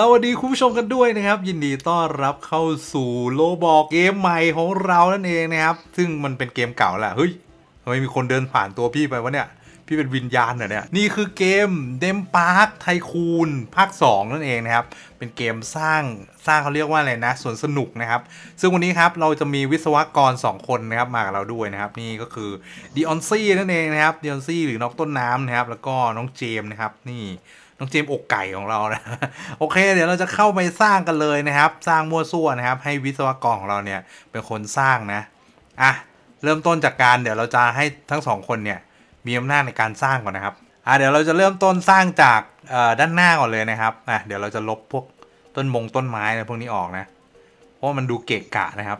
สวัสดีคุณผู้ชมกันด้วยนะครับ ยินดีต้อนรับเข้าสู่โลบอกเกมใหม่ของเรานั่นเองนะครับ ซึ่งมันเป็นเกมเก่าแหละเฮ้ยทำไมมีคนเดินผ่านตัวพี่ไปวะเนี่ย พี่เป็นวิญญาณเหรอเนี่ย นี่คือเกมเดมพาร์คไทคูนภาค 2 นั่นเองนะครับ เป็นเกมสร้างสร้างเขาเรียกว่าอะไรนะสวนสนุกนะครับ ซึ่งวันนี้ครับเราจะมีวิศวกร 2 คนนะครับมากับเราด้วยนะครับ นี่ก็คือดิออนซี่นั่นเองนะครับดิออนซี่หรือน้องต้นน้ำนะครับ แล้วก็น้องเจมส์นะครับนี่ น้องเจมอกไก่ของเรานะ โอเค เดี๋ยวเราจะเข้าไปสร้างกันเลยนะครับ สร้างมั่วซั่วนะครับ ให้วิศวกรของเราเนี่ยเป็นคนสร้างนะ อะ เริ่มต้นจากการเดี๋ยวเราจะให้ทั้งสองคนเนี่ยมีอำนาจในการสร้างก่อนนะครับ อะเดี๋ยวเราจะเริ่มต้นสร้างจากด้านหน้าก่อนเลยนะครับ อะเดี๋ยวเราจะลบพวกต้นมงต้นไม้อะไรพวกนี้ออกนะ เพราะมันดูเกะกะนะครับ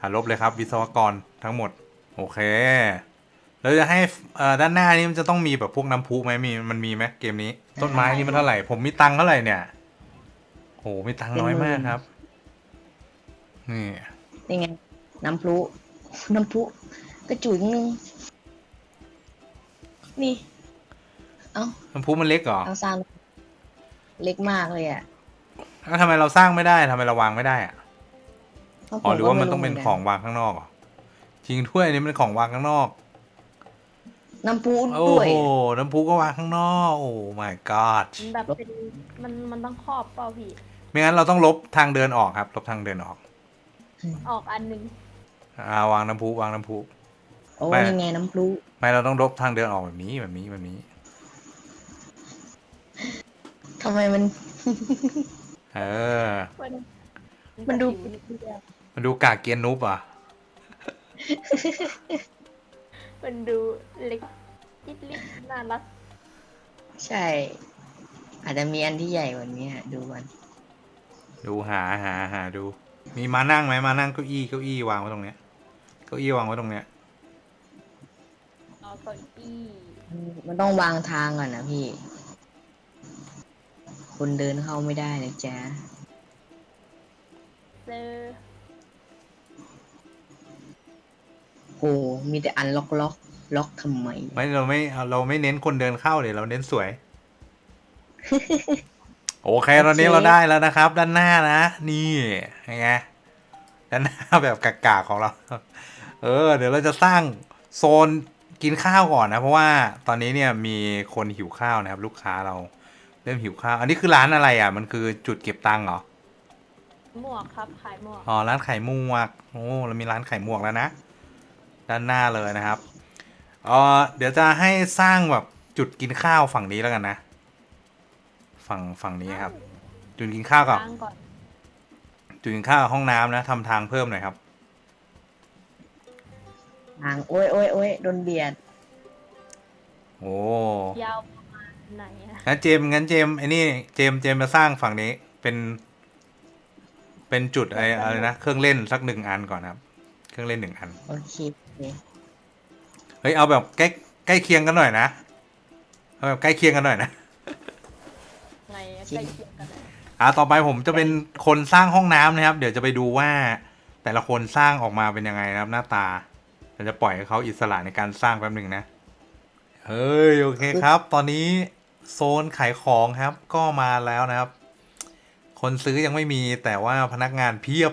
อะลบเลยครับวิศวกรทั้งหมด โอเคเราจะให้ด้านหน้านี้มันจะต้องมีแบบพวกน้ำพุไหมมีมันมีไหมเกมนี้ ต้นไม้นี่มันเท่าไหร่ ผมมีตังค์เท่าไหร่เนี่ยโหมีตังค์น้อยมากครับ นี่นี่ไงน้ำพลุน้ำพลุกระจุยนึงนี่ เอ้าน้ำพุมันเล็กเหรอเอาสร้างเล็กมากเลยอะแล้วทำไมเราสร้างไม่ได้ทำไมเราวางไม่ได้อะเพะผอ๋อหรือว่ามันก็ต้องเป็นไรู้ของวางข้างนอกเหรอจริงถ้วยอันนี้มันของวางข้างนอก น้ำพลุโอ้ด้วย โหน้ำพุก็วางข้างนอก โอ้ my god มันแบบเป็นมันมันต้องครอบเปล่าพี่ ไม่งั้นเราต้องลบทางเดินออกครับ ลบทางเดินออกออกอันหนึงอ่าวางน้ำพุวางน้ำพุ โอ้ไม่ ยังไงน้ำพลุไม่เราต้องลบทางเดินออกแบบนี้แบบนี้แบบนี้ ทำไมมัน เออ มันมันดู มันดูกากเกียนนุบอะ มันดูเล็กยิดลิดน่ารัก ใช่ อาจจะมีอันที่ใหญ่กว่านี้อะดูมันดูหาหาหาดู มีมานั่งไหมมานั่งเก้าอี้เก้าอี้วางไว้ตรงเนี้ยเก้าอี้วางไว้ตรงเนี้ยเอาเก้าอี้มันต้องวางทางก่อนนะพี่ คนเดินเข้าไม่ได้นะจ๊ะ เจอ โอ้มีแต่อันล็อกล็อกล็อกทำไมไม่เราไม่เราไม่เน้นคนเดินเข้าเลยเราเน้นสวย โอเคตอนนี้เราได้แล้วนะครับ ด้านหน้านะ นี่ไงด้านหน้าแบบกากๆของเรา เออ เดี๋ยวเราจะสร้างโซนกินข้าวก่อนนะ เพราะว่าตอนนี้เนี่ยมีคนหิวข้าวนะครับ ลูกค้าเราเริ่มหิวข้าว อันนี้คือร้านอะไรอะ มันคือจุดเก็บตังค์เหรอหมวกครับขายหมวกอ๋อร้านไข่มวกโอ้เรามีร้านไข่มวกแล้วนะ ด้านหน้าเลยนะครับเออเดี๋ยวจะให้สร้างแบบจุดกินข้าวฝั่งนี้แล้วกันนะ ฝั่งฝั่งนี้ครับ จุดกินข้าวกับล้างก่อนจุดกินข้าวกับห้องน้ำนะทำทางเพิ่มหน่อยครับทางโอ้ยโอ้ยโอ้ยโดนเบียดโอ้ยาวประมาณไหนอะงั้นเจมส์งั้นเจมส์ไอ้นี่เจมส์เจมส์มาสร้างฝั่งนี้เป็น เป็นจุดอะไรอะไรนะเครื่องเล่นสักหนึ่งอันก่อนครับ เครื่องเล่นหนึ่งอัน โอเค เฮ้ยเอาแบบใกล้ใกล้เคียงกันหน่อยนะเอาแบบใกล้เคียงกันหน่อยนะไงอะใกล้เคียงกันเลยอ่าต่อไปผมจะเป็นคนสร้างห้องน้ำนะครับ เดี๋ยวจะไปดูว่าแต่ละคนสร้างออกมาเป็นยังไงนะครับ หน้าตาเราจะปล่อยให้เขาอิสระในการสร้างแป๊บหนึ่งนะ เฮ้ยโอเคครับ ตอนนี้โซนขายของครับ ก็มาแล้วนะครับ คนซื้อยังไม่มีแต่ว่าพนักงานเพียบ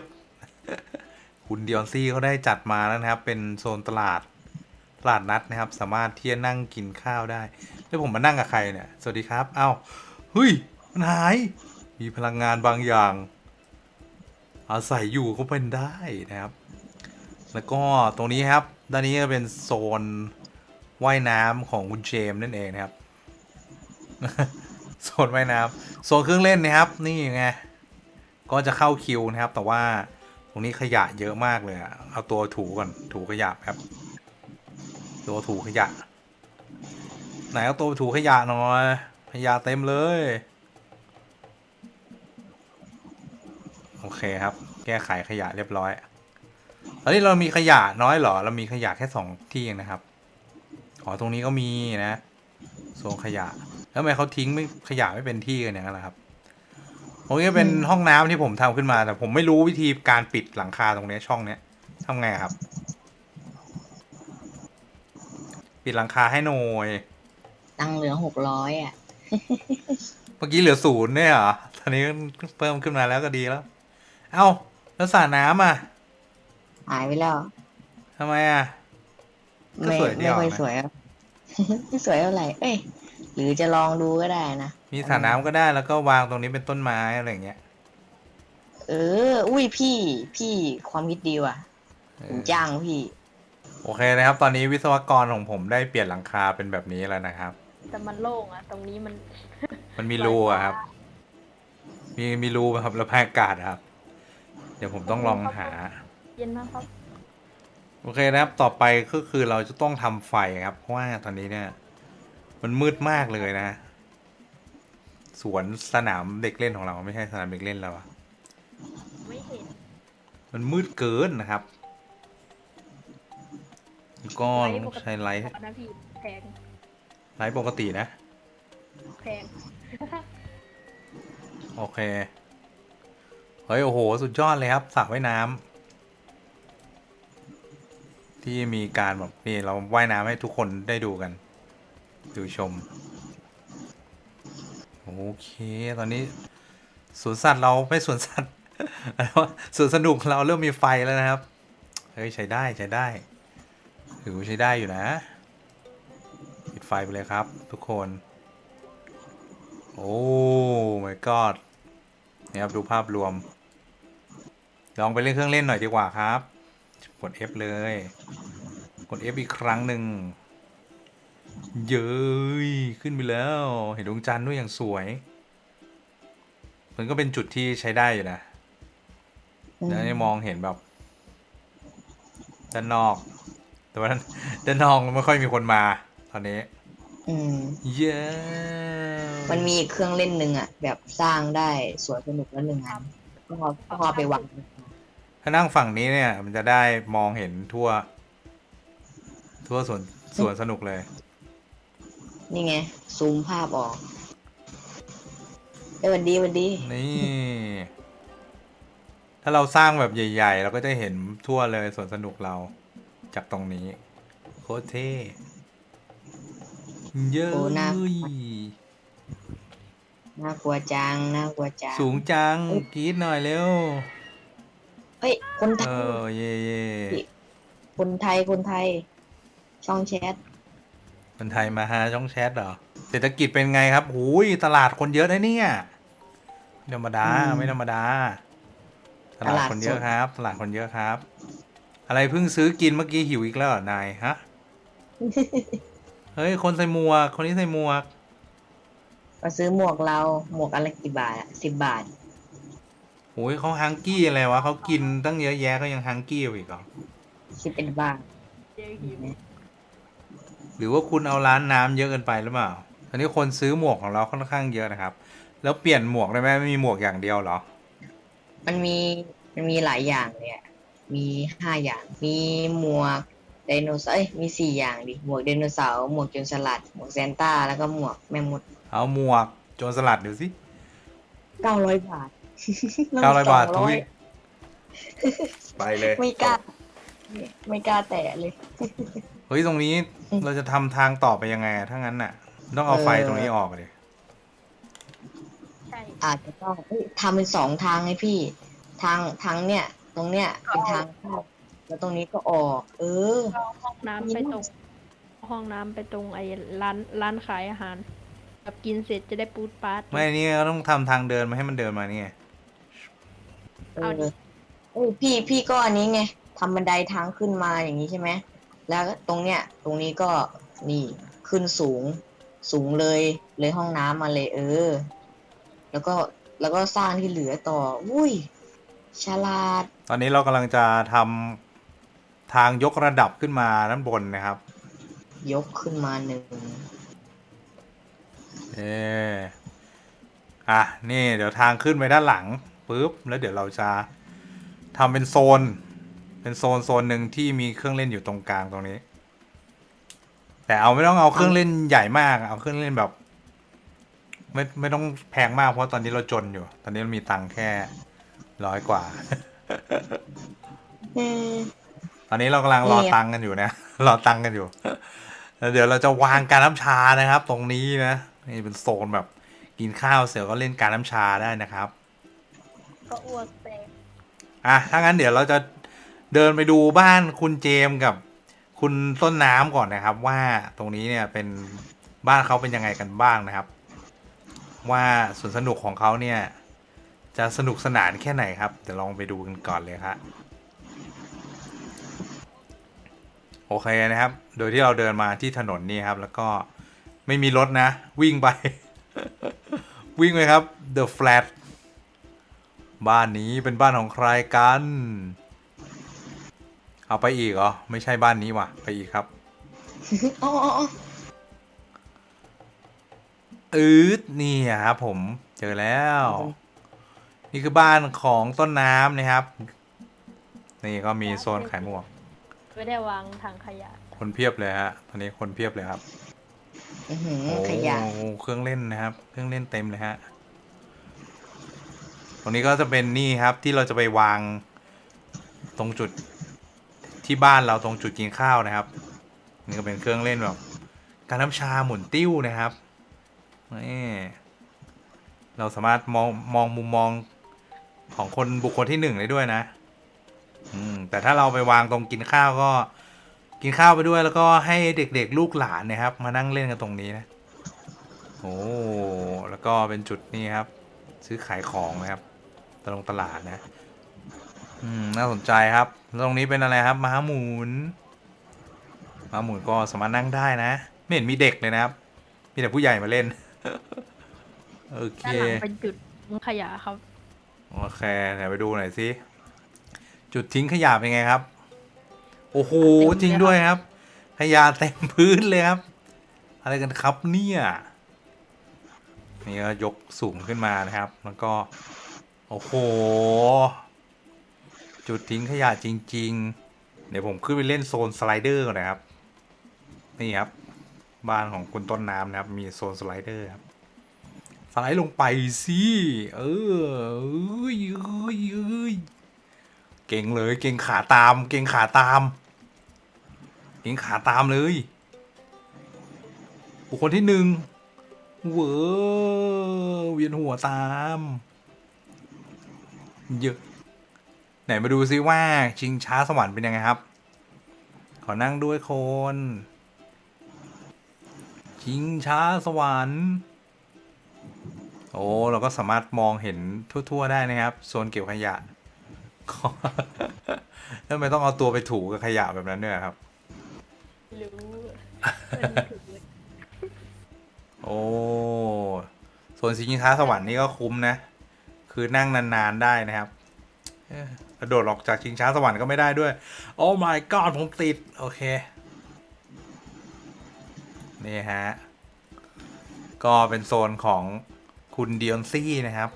คุณดิออนซี่เขาได้จัดมาแล้วนะครับ เป็นโซนตลาดตลาดนัดนะครับ สามารถที่จะนั่งกินข้าวได้ แล้วผมมานั่งกับใครเนี่ย สวัสดีครับ เอ้าเฮ้ย มันหาย มีพลังงานบางอย่าง อาศัยอยู่ก็เป็นได้นะครับ แล้วก็ตรงนี้ครับ ด้านนี้ก็เป็นโซนว่ายน้ำของคุณเจมส์นั่นเองนะครับ โซนว่ายน้ำโซนเครื่องเล่นนะครับ นี่ไง ก็จะเข้าคิวนะครับ แต่ว่า รงนี้ขยะเยอะมากเลยอะเอาตัวถูก่อน ถูขยะครับตัวถูขยะ ไหนเอาตัวถูขยะหน่อย ขยะเต็มเลย โอเคครับ แก้ไขขยะเรียบร้อย ตอนนี้เรามีขยะน้อยเหรอ เรามีขยะแค่สองที่เองนะครับ อ๋อ ตรงนี้ก็มีนะ โซนขยะ แล้วทำไมเขาทิ้งไม่ขยะไม่เป็นที่กันอย่างนั้นล่ะครับ ตรงนี้เป็นห้องน้ำที่ผมทำขึ้นมาแต่ผมไม่รู้วิธีการปิดหลังคาตรงเนี้ยช่องเนี้ยทำไงครับ ปิดหลังคาให้หน่อยตังค์เหลือหกร้อยอะ เมื่อกี้เหลือศูนย์เนี่ยเหรออนนี้เพิ่มขึ้นมาแล้วก็ดีแล้ว เอ้า แล้วสระน้ำอะ หายไปแล้วทำไมอะก็ไม่สวยดีไม่ออกค่อยนะสวยอะไม่สวยเท่าไหร่เอ้ย หรือจะลองดูก็ได้นะ มีสระน้ำก็ได้แล้วก็วางตรงนี้เป็นต้นไม้อะไรอย่างเงี้ยเออ อุ้ยพี่ พี่ความคิดดีว่ะเอผมอจ้างพี่ โอเคนะครับ ตอนนี้วิศวกรของผมได้เปลี่ยนหลังคาเป็นแบบนี้แล้วนะครับ แต่มันโล่งอะตรงนี้มัน มันมีรูอะครับ มีมีรูครับระบายอากาศอะครับ เดี๋ยวผมต้องลองหา เย็นมากครับ โอเคนะครับ ต่อไปก็คือเราจะต้องทำไฟครับ เพราะว่าตอนนี้เนี่ย มันมืดมากเลยนะ สวนสนามเด็กเล่นของเราไม่ใช่สนามเด็กเล่นแล้วอะไม่เห็น มันมืดเกินนะครับแล้วก็ใช้ไลท์นะพี่แพงไลท์ปกตินะ แพง โอเค เฮ้ย โอ้โห สุดยอดเลยครับสระว่ายน้ำที่มีการแบบนี่เราว่ายน้ำให้ทุกคนได้ดูกัน ดูชมโอ เค ตอนนี้สวนสัตว์เราไม่สวนสัตว์อะไรวสวนสนุกเราเริ่มมีไฟแล้วนะครับ เฮ้ยใช้ได้ใช้ได้ถือว่าใช้ได้อยู่นะ ปิดไฟไปเลยครับ ทุกคน โอ้ my god นี่ครับดูภาพรวม ลองไปเล่นเครื่องเล่นหน่อยดีกว่าครับ กด F เลย กด F อีกครั้งหนึ่ง เย้ยขึ้นไปแล้ว เห็นดวงจันทร์ด้วยอย่างสวย มันก็เป็นจุดที่ใช้ได้อยู่นะอืมแล้วนี่มองเห็นแบบด้านนอก แต่ว่าด้านด้านนอกไม่ค่อยมีคนมา ตอนนี้อืมเย้มันมีอีกเครื่องเล่นหนึ่งอะ แบบสร้างได้สวนสนุกแล้วหนึ่งอันก็เอาก็เอาไปวางถ้านั่งฝั่งนี้เนี่ย มันจะได้มองเห็นทั่ว ทั่วสวนสวนสนุกเลย นี่ไง ซูมภาพออกเอ้ยหวันดีหวันดี นี่ ถ้าเราสร้างแบบใหญ่ๆ เราก็จะเห็นทั่วเลยสวนสนุกเรา จากตรงนี้ โคตรเท่เย้ยน่ากลัวจังน่ากลัวจัง สูงจังกรีดหน่อยเร็ว เฮ้ย คนไทเอย อ เย่เย่คนไทยคนไทย ช่องแชท คนไทยมาหาช่องแชทเหรอ เศรษฐกิจเป็นไงครับหูยตลาดคนเยอะนะเนี่ยไม่ธรรมดาอืมไม่ธรรมดา ตลาดตลาดคนเยอะสด ครับ ตลาดคนเยอะครับ อะไรเพิ่งซื้อกินเมื่อกี้หิวอีกแล้วเหรอนายฮะ เฮ้ย คนใส่หมวก คนนี้ใส่หมวก มาซื้อหมวกเราหมวกอะไรกี่บาทอะสิบบาท โอ้ยเขาฮังกี้อะไรวะเขากินตั้งเยอะแยะก็ยังฮังกี้อยู่อีกเหรอสิบเอ็ดบาท เจอหิว หรือว่าคุณเอาร้านน้ำเยอะเกินไปหรือเปล่าตอนนี้คนซื้อหมวกของเราค่อนข้างเยอะนะครับ แล้วเปลี่ยนหมวกได้ไหมไม่มีหมวกอย่างเดียวเหรอ มันมีมันมีหลายอย่างเนี่ยมีห้าอย่าง มีหมวกไดโนเสาร์เอ้ยมีสี่อย่างดิ หมวกไดโนเสาร์ หมวกโจรสลัด หมวกซานต้า แล้วก็หมวกแมมมด เอาหมวกโจรสลัดเดี๋ยวสิเก้าร้อยบาทเก้าร้อยบาทสทุงยไปเลย ไม่กล้า ไม่กล้าแตะเลย เฮ้ยตรงนี้เราจะทำทางต่อไปยังไงอะถ้างั้นน่ะ ต้องเอาไฟเออตรงนี้ออกเลยใช่ อาจจะต้องเอ้ยทำเป็นสองทางให้พี่ ทางทางเนี่ย ตรงเนี้ยเป็นทางเข้าแล้วตรงนี้ก็ออก เออ ก็ห้องน้ำไปตรง ห้องน้ำไปตรงไอ้ร้านร้านขายอาหาร แบบกินเสร็จจะได้ปูดปาร์ตไม่นี่เราต้องทำทางเดินมาให้มันเดินมานี่ไงเอเอาอดิเอ้ยพี่พี่ก็อันนี้ไงทำบันไดทางขึ้นมาอย่างนี้ใช่ไหม แล้วตรงเนี้ยตรงนี้ก็นี่ขึ้นสูงสูงเลยเลยห้องน้ำมาเลยเออ แล้วก็แล้วก็สร้างที่เหลือต่อ อุ้ยฉลาด ตอนนี้เรากำลังจะทำทางยกระดับขึ้นมาด้านบนนะครับ ยกขึ้นมาหนึ่งเอออะนี่เดี๋ยวทางขึ้นไปด้านหลังปุ๊บแล้วเดี๋ยวเราจะทำเป็นโซน เป็นโซนโซนหนึ่งที่มีเครื่องเล่นอยู่ตรงกลางตรงนี้ แต่เอาไม่ต้องเอาเครื่องเล่นใหญ่มาก เอาเครื่องเล่นแบบ ไม่ไม่ต้องแพงมากเพราะตอนนี้เราจนอยู่ ตอนนี้เรามีตังค์แค่ร้อยกว่า อืม ตอนนี้เรากำลังรอเนี่ย ตังค์กันอยู่นะ รอตังค์กันอยู่แล้วเดี๋ยวเราจะวางการน้ำชานะครับ ตรงนี้นะนี่เป็นโซนแบบกินข้าวเสร็จก็เล่นการน้ำชาได้นะครับ ก็อ้วกแตกอะถ้างั้นเดี๋ยวเราจะ เดินไปดูบ้านคุณเจมกับคุณต้นน้ำก่อนนะครับ ว่าตรงนี้เนี่ยเป็นบ้านเขาเป็นยังไงกันบ้างนะครับ ว่าสวนสนุกของเขาเนี่ย จะสนุกสนานแค่ไหนครับเดี๋ยวลองไปดูกันก่อนเลยครับโอเคนะครับ โดยที่เราเดินมาที่ถนนนี่ครับ แล้วก็ไม่มีรถนะ วิ่งไป วิ่งไปครับ The Flat บ้านนี้เป็นบ้านของใครกัน เอาไปอีกเหรอ ไม่ใช่บ้านนี้ว่ะ ไปอีกครับอ๋ออ๋ออ๋ออืดนี่อะครับผมเจอแล้ว นี่คือบ้านของต้นน้ำนะครับ นี่ก็มีโซนขายหมวก ไม่ได้วางถังขยะ คนเพียบเลยฮะตอนนี้คนเพียบเลยครับอื้อหือโอ้ขยะเครื่องเล่นนะครับ เครื่องเล่นเต็มเลยฮะตรงนี้ก็จะเป็นนี่ครับที่เราจะไปวางตรงจุด ที่บ้านเราตรงจุดกินข้าวนะครับ นี่ก็เป็นเครื่องเล่นแบบการน้ำชาหมุนติ้วนะครับนี่เราสามารถมองมองมุมมองของคนบุคคลที่หนึ่งได้ด้วยนะ อืม แต่ถ้าเราไปวางตรงกินข้าวก็ กินข้าวไปด้วย แล้วก็ให้เด็กๆ ลูกหลานนะครับ มานั่งเล่นกันตรงนี้นะโอ้แล้วก็เป็นจุดนี้ครับ ซื้อขายของนะครับตลงตลาดนะ อืม น่าสนใจครับตรงนี้เป็นอะไรครับม้าหมุนม้าหมุนก็สามารถนั่งได้นะ ไม่เห็นมีเด็กเลยนะครับ มีแต่ผู้ใหญ่มาเล่น โอเคด้านหลังเป็นจุดทิ้งขยะครับ โอเคเดี๋ยวไปดูหน่อยสิจุดทิ้งขยะเป็นไงครับ โอ้โหเต็มเลยจริงด้วยครับ ขยะเต็มพื้นเลยครับ อะไรกันครับเนี่ยนี่ก็ยกสูงขึ้นมานะครับ แล้วก็ โอ้โห จุดทิ้งขยะจริง ๆ เดี๋ยวผมขึ้นไปเล่นโซนสไลเดอร์ก่อนนะครับ นี่ครับ บ้านของคุณต้นน้ำนะครับ มีโซนสไลเดอร์ครับ สไลด์ลงไปสิเออเอ้ยเอ้ยเอ้ยเก่งเลย เก่งขาตาม เก่งขาตาม เก่งขาตามเลยบุคคลที่หนึ่งเวอเวียนหัวตาม เยอะ ไหนมาดูซิว่าชิงช้าสวรรค์เป็นยังไงครับ ขอนั่งด้วยคน ชิงช้าสวรรค์โอ้เราก็สามารถมองเห็นทั่ว ๆ ได้นะครับ โซนเก็บขยะแล้วทำไมต้องเอาตัวไปถูกับขยะแบบนั้นด้วยครับ รู้โอ้โซนสินค้าสวรรค์นี่ก็คุ้มนะ คือนั่งนาน ๆ ได้นะครับเอ้อ กระโดดออกจากชิงช้าสวรรค์ก็ไม่ได้ด้วย โอ้ my god ผมติด โอเค นี่ฮะ ก็เป็นโซนของคุณเดียนซี่นะครับ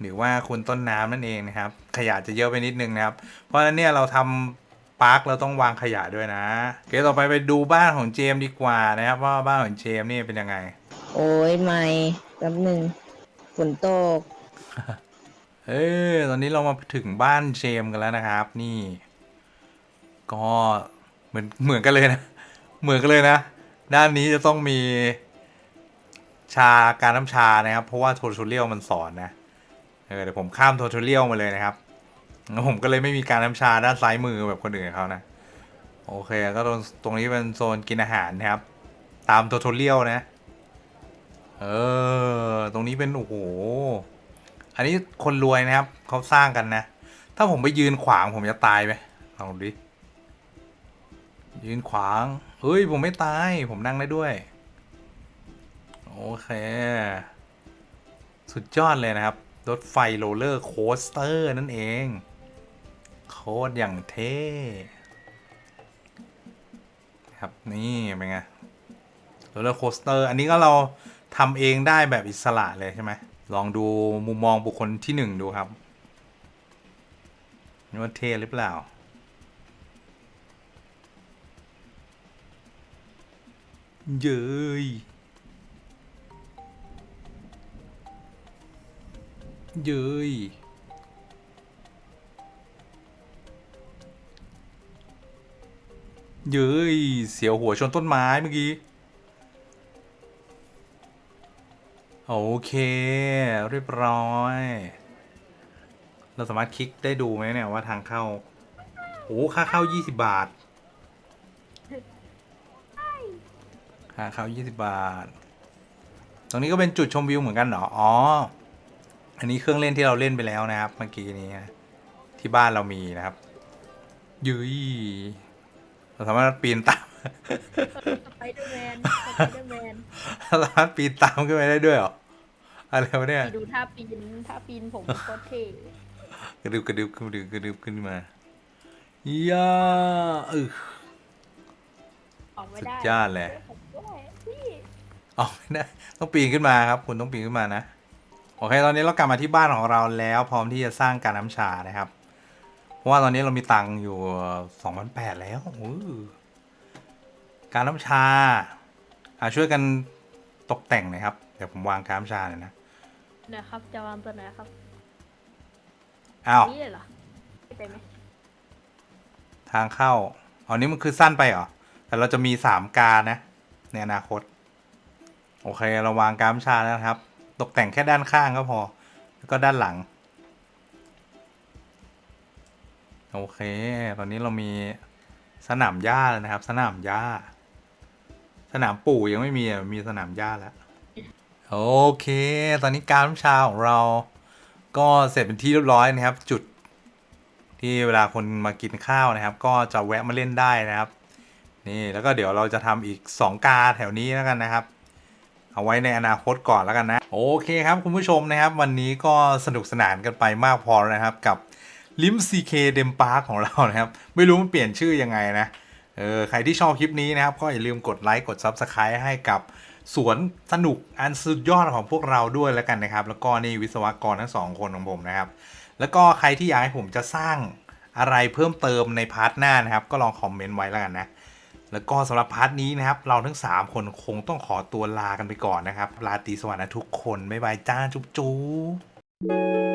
หรือว่าคุณต้นน้ำนั่นเองนะครับ ขยะจะเยอะไปนิดนึงนะครับ เพราะฉะนั้นเนี่ยเราทำปาร์คเราต้องวางขยะด้วยนะเคต่อไปไปดูบ้านของเจมดีกว่านะครับว่าบ้านของเจมนี่เป็นยังไง โอ้ยไม่แป๊บหนึ่งฝนตก เอ้ยตอนนี้เรามาถึงบ้านเจมกันแล้วนะครับ นี่ ก็เหมือนเหมือนกันเลยนะ เหมือนกันเลยนะ ด้านนี้จะต้องมีชาการน้ำชานะครับ เพราะว่าโททูเรียลมันสอนนะเออเดี๋ยวผมข้ามโททูเรียลมาเลยนะครับแล้วผมก็เลยไม่มีการน้ำชาด้านซ้ายมือแบบคนอื่นเขานะ โอเค ก็ตรงตรงนี้เป็นโซนกินอาหารนะครับ ตามโททูเรียลนะ เออ ตรงนี้เป็นโอ้โห อันนี้คนรวยนะครับเขาสร้างกันนะ ถ้าผมไปยืนขวางผมจะตายไหมลองดูดิ ยืนขวาง เฮ้ย ผมไม่ตาย ผมนั่งได้ด้วย โอเค สุดยอดเลยนะครับ รถไฟโรลเลอร์โคสเตอร์นั่นเอง โคตรอย่างเท่ ครับ นี่ เป็นไง โรลเลอร์โคสเตอร์ อันนี้ก็เราทำเองได้แบบอิสระเลยใช่ไหม ลองดูมุมมองบุคคลที่หนึ่งดูครับนี่ว่าเท่หรือเปล่า เย้ยเย้ยเย้ยเสียวหัวชนต้นไม้เมื่อกี้ โอเค เรียบร้อย เราสามารถคลิกได้ดูไหมเนี่ยว่าทางเข้าโอ้ค่าเข้า20บาท ค่าเข้า20บาท ตรงนี้ก็เป็นจุดชมวิวเหมือนกันเหรอ อ๋อ อันนี้เครื่องเล่นที่เราเล่นไปแล้วนะครับ เมื่อกี้นี้นะที่บ้านเรามีนะครับยุยเราสามารถปีนตามสไปเดอร์แมนสไปเดอ ร์แมนสามารถปีนตามขึ้นไปได้ด้วยเหรอ อะไรวะเนี่ยไปดูท่าปีนท่าปีนผมโคตรเท่กระดึบกระดึบกระดึบกระดึบขึ้นมาย่าเออออกไม่ได้สุดยอดเลยผมด้วยพี่ออกไม่ได้ต้องปีนขึ้นมาครับ คุณต้องปีนขึ้นมานะ โอเค ตอนนี้เรากลับมาที่บ้านของเราแล้ว พร้อมที่จะสร้างการน้ำชานะครับ เพราะว่าตอนนี้เรามีตังค์อยู่สองพันแปดแล้วอู้การน้ำชา อ่าช่วยกันตกแต่งหน่อยครับ เดี๋ยวผมวางการน้ำชาหน่อยนะนะครับ จะวางตัวไหนครับอ้าวนี่เลยเหรอไปไหมทางเข้าอ๋อนี่มันคือสั้นไปเหรอ แต่เราจะมีสามการนะ ในอนาคต โอเค เราวางการน้ำชาแล้วนะครับ ตกแต่งแค่ด้านข้างก็พอ แล้วก็ด้านหลัง โอเค ตอนนี้เรามีสนามหญ้าแล้วนะครับ สนามหญ้าส นามปู่ยังไม่มีอะมีสนามหญ้าแล้ว โอเค ตอนนี้การน้ำชาของเรา ก็เสร็จเป็นที่เรียบร้อยนะครับ จุด ที่เวลาคนมากินข้าวนะครับ ก็จะแวะมาเล่นได้นะครับ นี่แล้วก็เดี๋ยวเราจะทำอีก 2 กาแถวนี้แล้วกันนะครับ เอาไว้ในอนาคตก่อนแล้วกันนะ โอเคครับคุณผู้ชมนะครับ วันนี้ก็สนุกสนานกันไปมากพอแล้วนะครับ กับลิมซีเคเดมพาร์คของเรานะครับ ไม่รู้มันเปลี่ยนชื่อยังไงนะ เออใครที่ชอบคลิปนี้นะครับ ก็อย่าลืมกดไลค์กด Subscribe ให้กับสวนสนุกอันสุดยอดของพวกเราด้วยแล้วกันนะครับ แล้วก็นี่วิศวกรทั้งสองคนของผมนะครับ แล้วก็ใครที่อยากให้ผมจะสร้างอะไรเพิ่มเติมในพาร์ทหน้านะครับ ก็ลองคอมเมนต์ไว้แล้วกันนะแล้วก็สำหรับพาร์ทนี้นะครับ เราทั้ง 3 คนคงต้องขอตัวลากันไปก่อนนะครับลาตรีสวัสดิ์ทุกคนบ๊ายบายจ้าจุ๊บจุ๊บ